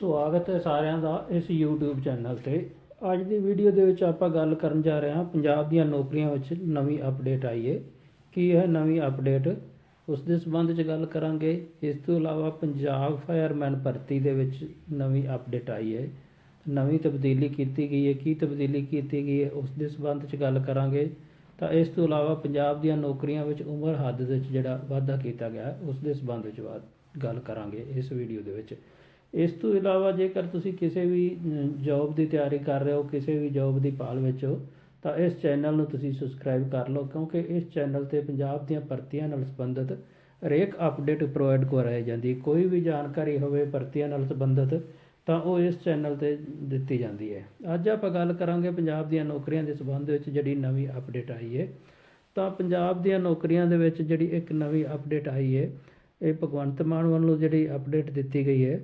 ਸਵਾਗਤ ਹੈ ਸਾਰਿਆਂ ਦਾ ਇਸ YouTube ਚੈਨਲ ਤੇ। ਅੱਜ ਦੀ ਵੀਡੀਓ ਦੇ ਵਿੱਚ ਆਪਾਂ ਗੱਲ ਕਰਨ ਜਾ ਰਹੇ ਹਾਂ ਪੰਜਾਬ ਦੀਆਂ ਨੌਕਰੀਆਂ ਵਿੱਚ ਨਵੀਂ ਅਪਡੇਟ ਆਈ ਹੈ ਕੀ ਹੈ ਨਵੀਂ ਅਪਡੇਟ ਉਸ ਦੇ ਸੰਬੰਧ 'ਚ ਗੱਲ ਕਰਾਂਗੇ। ਇਸ ਤੋਂ ਇਲਾਵਾ ਪੰਜਾਬ ਫਾਇਰਮੈਨ ਭਰਤੀ ਦੇ ਵਿੱਚ ਨਵੀਂ ਅਪਡੇਟ ਆਈ ਹੈ ਨਵੀਂ ਤਬਦੀਲੀ ਕੀਤੀ ਗਈ ਹੈ ਕੀ ਤਬਦੀਲੀ ਕੀਤੀ ਗਈ ਹੈ ਉਸ ਦੇ ਸੰਬੰਧ 'ਚ ਗੱਲ ਕਰਾਂਗੇ। ਤਾਂ ਇਸ ਤੋਂ ਇਲਾਵਾ ਪੰਜਾਬ ਦੀਆਂ ਨੌਕਰੀਆਂ ਵਿੱਚ ਉਮਰ ਹੱਦ ਦੇ ਵਿੱਚ ਜਿਹੜਾ ਵਾਧਾ ਕੀਤਾ ਗਿਆ ਹੈ, ਉਸ ਦੇ ਸੰਬੰਧ ਵਿੱਚ ਬਾਤ- ਗੱਲ ਕਰਾਂਗੇ ਇਸ ਵੀਡੀਓ ਦੇ ਵਿੱਚ। ਇਸ ਤੋਂ ਇਲਾਵਾ ਜੇਕਰ ਤੁਸੀਂ ਕਿਸੇ ਵੀ ਜੌਬ ਦੀ ਤਿਆਰੀ ਕਰ ਰਹੇ ਹੋ, ਕਿਸੇ ਵੀ ਜੌਬ ਦੀ ਭਾਲ ਵਿੱਚ ਹੋ, ਤਾਂ ਇਸ ਚੈਨਲ ਨੂੰ ਤੁਸੀਂ ਸਬਸਕ੍ਰਾਈਬ ਕਰ ਲਓ, ਕਿਉਂਕਿ ਇਸ ਚੈਨਲ ਤੇ ਪੰਜਾਬ ਦੀਆਂ ਭਰਤੀਆਂ ਨਾਲ ਸੰਬੰਧਿਤ ਹਰੇਕ ਅਪਡੇਟ ਪ੍ਰੋਵਾਈਡ ਕਰਵਾਈ ਜਾਂਦੀ ਹੈ। ਕੋਈ ਵੀ ਜਾਣਕਾਰੀ ਹੋਵੇ ਭਰਤੀਆਂ ਨਾਲ ਸੰਬੰਧਿਤ, ਤਾਂ ਉਹ ਇਸ ਚੈਨਲ ਤੇ ਦਿੱਤੀ ਜਾਂਦੀ ਹੈ। ਅੱਜ ਆਪਾਂ ਗੱਲ ਕਰਾਂਗੇ ਪੰਜਾਬ ਦੀਆਂ ਨੌਕਰੀਆਂ ਦੇ ਸੰਬੰਧ ਵਿੱਚ ਜਿਹੜੀ ਨਵੀਂ ਅਪਡੇਟ ਆਈ ਹੈ। ਤਾਂ ਪੰਜਾਬ ਦੀਆਂ ਨੌਕਰੀਆਂ ਦੇ ਵਿੱਚ ਜਿਹੜੀ ਇੱਕ ਨਵੀਂ ਅਪਡੇਟ ਆਈ ਹੈ, ਇਹ ਭਗਵੰਤ ਮਾਨ ਵੱਲੋਂ ਜਿਹੜੀ ਅਪਡੇਟ ਦਿੱਤੀ ਗਈ ਹੈ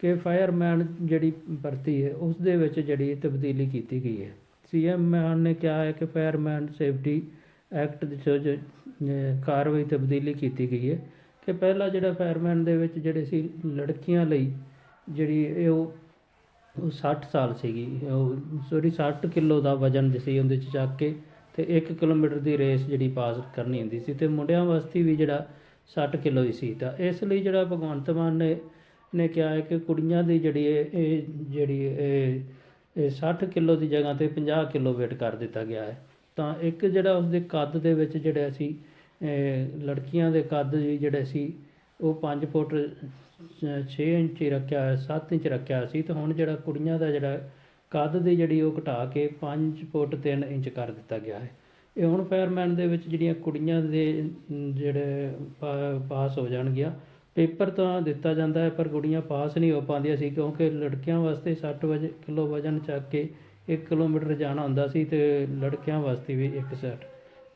ਕਿ ਫਾਇਰਮੈਨ ਜਿਹੜੀ ਭਰਤੀ ਹੈ ਉਸ ਦੇ ਵਿੱਚ ਜਿਹੜੀ ਤਬਦੀਲੀ ਕੀਤੀ ਗਈ ਹੈ। ਸੀਐਮ ਮਾਨ ਨੇ ਕਿਹਾ ਹੈ ਕਿ ਫਾਇਰਮੈਨ ਸੇਫਟੀ ਐਕਟ ਦੇ ਕਾਰਵਾਈ ਤਬਦੀਲੀ ਕੀਤੀ ਗਈ ਹੈ ਕਿ ਪਹਿਲਾਂ ਜਿਹੜਾ ਫਾਇਰਮੈਨ ਦੇ ਵਿੱਚ ਜਿਹੜੇ ਸੀ ਲੜਕੀਆਂ ਲਈ ਜਿਹੜੀ ਉਹ ਉਹ 60 ਸਾਲ ਸੀਗੀ। ਉਹ ਸੋਰੀ 60 ਕਿਲੋ ਦਾ ਵਜਨ ਸੀ ਉਹਦੇ ਚ ਚੱਕ ਕੇ ਤੇ 1 ਕਿਲੋਮੀਟਰ ਦੀ ਰੇਸ ਜਿਹੜੀ ਪਾਸ ਕਰਨੀ ਹੁੰਦੀ ਸੀ ਤੇ ਮੁੰਡਿਆਂ ਵਾਸਤੇ ਵੀ ਜਿਹੜਾ 60 ਕਿਲੋ ਹੀ ਸੀ। ਤਾਂ ਇਸ ਲਈ ਜਿਹੜਾ ਭਗਵੰਤ ਮਾਨ ਨੇ ਨੇ ਕਿਹਾ ਹੈ ਕਿ ਕੁੜੀਆਂ ਦੀ ਜਿਹੜੀ ਇਹ ਇਹ ਜਿਹੜੀ ਇਹ ਇਹ 60 ਕਿਲੋ ਦੀ ਜਗ੍ਹਾ ਤੇ 50 ਕਿਲੋ weight ਕਰ ਦਿੱਤਾ ਗਿਆ ਹੈ। ਤਾਂ ਇੱਕ ਜਿਹੜਾ ਉਸਦੇ ਕੱਦ ਦੇ ਵਿੱਚ ਜਿਹੜਾ ਸੀ ਲੜਕੀਆਂ ਦੇ ਕੱਦ ਜੀ ਜਿਹੜੇ ਸੀ, ਉਹ 5 ਫੁੱਟ 6 ਇੰਚ ਰੱਖਿਆ ਹੋਇਆ 7 ਇੰਚ ਰੱਖਿਆ ਹੋਇਆ ਸੀ। ਤੇ ਹੁਣ ਜਿਹੜਾ ਕੁੜੀਆਂ ਦਾ ਜਿਹੜਾ ਕੱਦ ਦੀ ਜਿਹੜੀ ਉਹ ਘਟਾ ਕੇ 5 ਫੁੱਟ 3 ਇੰਚ ਕਰ ਦਿੱਤਾ ਗਿਆ ਹੈ। ਇਹ ਹੁਣ ਫਾਇਰਮੈਨ ਦੇ ਵਿੱਚ ਜਿਹੜੀਆਂ ਕੁੜੀਆਂ ਦੇ, ਜਿਹੜੇ ਪਾਸ ਹੋ ਜਾਣਗੀਆਂ ਪੇਪਰ ਤਾਂ ਦਿੱਤਾ ਜਾਂਦਾ ਹੈ, ਪਰ ਕੁੜੀਆਂ ਪਾਸ ਨਹੀਂ ਹੋ ਪਾਉਂਦੀਆਂ ਸੀ, ਕਿਉਂਕਿ ਲੜਕਿਆਂ ਵਾਸਤੇ 60 ਵਜੇ, ਕਿਲੋ ਵਜਨ ਚੱਕ ਕੇ 1 ਕਿਲੋਮੀਟਰ ਜਾਣਾ ਹੁੰਦਾ ਸੀ ਤੇ ਲੜਕਿਆਂ ਵਾਸਤੇ ਵੀ 1 ਸੈਟ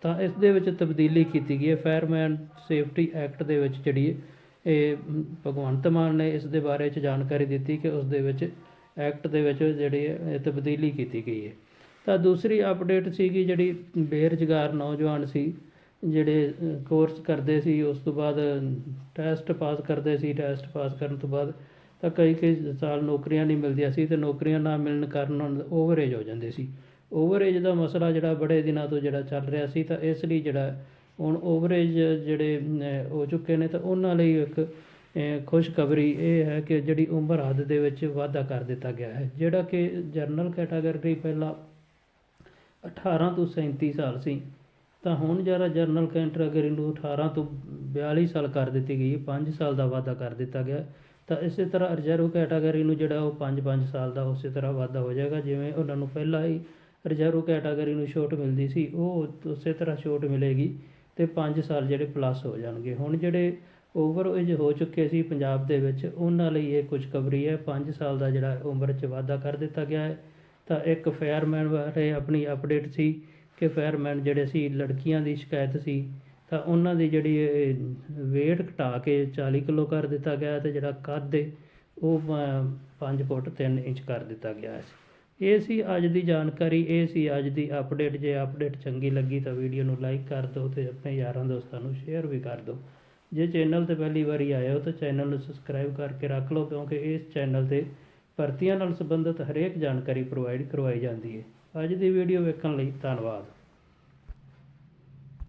ਤਾਂ ਇਸ ਦੇ ਵਿੱਚ ਤਬਦੀਲੀ ਕੀਤੀ ਗਈ ਹੈ। ਫਾਇਰਮੈਨ ਸੇਫਟੀ ਐਕਟ ਦੇ ਵਿੱਚ ਜਿਹੜੀ ਇਹ ਭਗਵੰਤ ਮਾਨ ਨੇ ਇਸ ਦੇ ਬਾਰੇ ਚ ਜਾਣਕਾਰੀ ਦਿੱਤੀ ਕਿ ਉਸ ਦੇ ਵਿੱਚ ਐਕਟ ਦੇ ਵਿੱਚ ਜਿਹੜੀ ਹੈ ਇਹ ਤਬਦੀਲੀ ਕੀਤੀ ਗਈ ਹੈ। ਤਾਂ ਦੂਸਰੀ ਅਪਡੇਟ ਸੀਗੀ ਜਿਹੜੀ ਬੇਰੁਜ਼ਗਾਰ ਨੌਜਵਾਨ ਸੀ ਜਿਹੜੇ ਕੋਰਸ ਕਰਦੇ ਸੀ, ਉਸ ਤੋਂ ਬਾਅਦ ਟੈਸਟ ਪਾਸ ਕਰਦੇ ਸੀ ਟੈਸਟ ਪਾਸ ਕਰਨ ਤੋਂ ਬਾਅਦ ਤਾਂ ਕਈ ਕਈ ਸਾਲ ਨੌਕਰੀਆਂ ਨਹੀਂ ਮਿਲਦੀਆਂ ਸੀ ਤੇ ਨੌਕਰੀਆਂ ਨਾ ਮਿਲਣ ਕਾਰਨ ਓਵਰਏਜ ਹੋ ਜਾਂਦੇ ਸੀ। ਓਵਰਏਜ ਦਾ ਮਸਲਾ ਜਿਹੜਾ ਬੜੇ ਦਿਨਾਂ ਤੋਂ ਜਿਹੜਾ ਚੱਲ ਰਿਹਾ ਸੀ ਤਾਂ ਇਸ ਲਈ ਜਿਹੜਾ ਹੁਣ ਓਵਰਏਜ ਜਿਹੜੇ ਹੋ ਚੁੱਕੇ ਨੇ ਤਾਂ ਉਹਨਾਂ ਲਈ ਇੱਕ ਖੁਸ਼ਖਬਰੀ ਇਹ ਹੈ ਕਿ ਜਿਹੜੀ ਉਮਰ ਹੱਦ ਦੇ ਵਿੱਚ ਵਾਧਾ ਕਰ ਦਿੱਤਾ ਗਿਆ ਹੈ। ਜਿਹੜਾ ਕਿ ਜਨਰਲ ਕੈਟਾਗਰੀ ਪਹਿਲਾਂ 18 ਤੋਂ 37 ਸਾਲ ਸੀ। ਤਾਂ ਹੁਣ ਜ਼ਰਾ ਜਨਰਲ ਕੈਟਾਗਰੀ ਨੂੰ 18 ਤੋਂ 42 ਸਾਲ ਕਰ ਦਿੱਤੀ ਗਈ ਹੈ 5 ਸਾਲ ਦਾ ਵਾਧਾ ਕਰ ਦਿੱਤਾ ਗਿਆ ਤਾਂ ਇਸੇ ਤਰ੍ਹਾਂ ਰਿਜ਼ਰਵ ਕੈਟਾਗਰੀ ਨੂੰ ਜਿਹੜਾ ਉਹ 5-5 ਸਾਲ ਦਾ ਉਸੇ ਤਰ੍ਹਾਂ ਵਾਧਾ ਹੋ ਜਾਏਗਾ, ਜਿਵੇਂ ਉਹਨਾਂ ਨੂੰ ਪਹਿਲਾਂ ਹੀ ਰਿਜ਼ਰਵ ਕੈਟਾਗਰੀ ਨੂੰ ਛੋਟ ਮਿਲਦੀ ਸੀ, ਉਹ ਉਸੇ ਤਰ੍ਹਾਂ ਛੋਟ ਮਿਲੇਗੀ ਤੇ 5 ਸਾਲ ਜਿਹੜੇ ਪਲੱਸ ਹੋ ਜਾਣਗੇ। ਹੁਣ ਜਿਹੜੇ ਓਵਰ ਏਜ ਹੋ ਚੁੱਕੇ ਸੀ ਪੰਜਾਬ ਦੇ ਵਿੱਚ, ਉਹਨਾਂ ਲਈ ਇਹ ਖੁਸ਼ਖਬਰੀ ਹੈ। 5 ਸਾਲ ਦਾ ਜਿਹੜਾ ਉਮਰ ਚ ਵਾਧਾ ਕਰ ਦਿੱਤਾ ਗਿਆ ਹੈ। ਤਾਂ ਇੱਕ ਫਾਇਰਮੈਨ ਬਾਰੇ ਆਪਣੀ ਅਪਡੇਟ ਸੀ। ਕਿ ਫਾਇਰਮੈਨ ਜਿਹੜੇ ਸੀ ਲੜਕੀਆਂ ਦੀ ਸ਼ਿਕਾਇਤ ਸੀ, ਤਾਂ ਉਹਨਾਂ ਦੀ ਜਿਹੜੀ weight ਘਟਾ ਕੇ 40 ਕਿਲੋ ਕਰ ਦਿੱਤਾ ਗਿਆ ਤੇ ਜਿਹੜਾ ਕੱਦ ਹੈ ਉਹ 5 ਫੁੱਟ 3 ਇੰਚ ਕਰ ਦਿੱਤਾ ਗਿਆ ਸੀ। ਇਹ ਸੀ ਅੱਜ ਦੀ ਜਾਣਕਾਰੀ, ਇਹ ਸੀ ਅੱਜ ਦੀ ਅਪਡੇਟ ਜੇ ਅਪਡੇਟ ਚੰਗੀ ਲੱਗੀ ਤਾਂ ਵੀਡੀਓ ਨੂੰ ਲਾਈਕ ਕਰ ਦਿਓ ਤੇ ਆਪਣੇ ਯਾਰਾਂ ਦੋਸਤਾਂ ਨੂੰ ਸ਼ੇਅਰ ਵੀ ਕਰ ਦਿਓ। ਜੇ ਚੈਨਲ ਤੇ ਪਹਿਲੀ ਵਾਰੀ ਆਏ ਹੋ ਤਾਂ ਚੈਨਲ ਨੂੰ ਸਬਸਕ੍ਰਾਈਬ ਕਰਕੇ ਰੱਖ ਲਓ ਕਿਉਂਕਿ ਇਸ ਚੈਨਲ ਤੇ ਭਰਤੀਆਂ ਨਾਲ ਸੰਬੰਧਿਤ ਹਰੇਕ ਜਾਣਕਾਰੀ ਪ੍ਰੋਵਾਈਡ ਕਰਵਾਈ ਜਾਂਦੀ ਹੈ ਅੱਜ ਦੀ ਵੀਡੀਓ ਵੇਖਣ ਲਈ ਧੰਨਵਾਦ।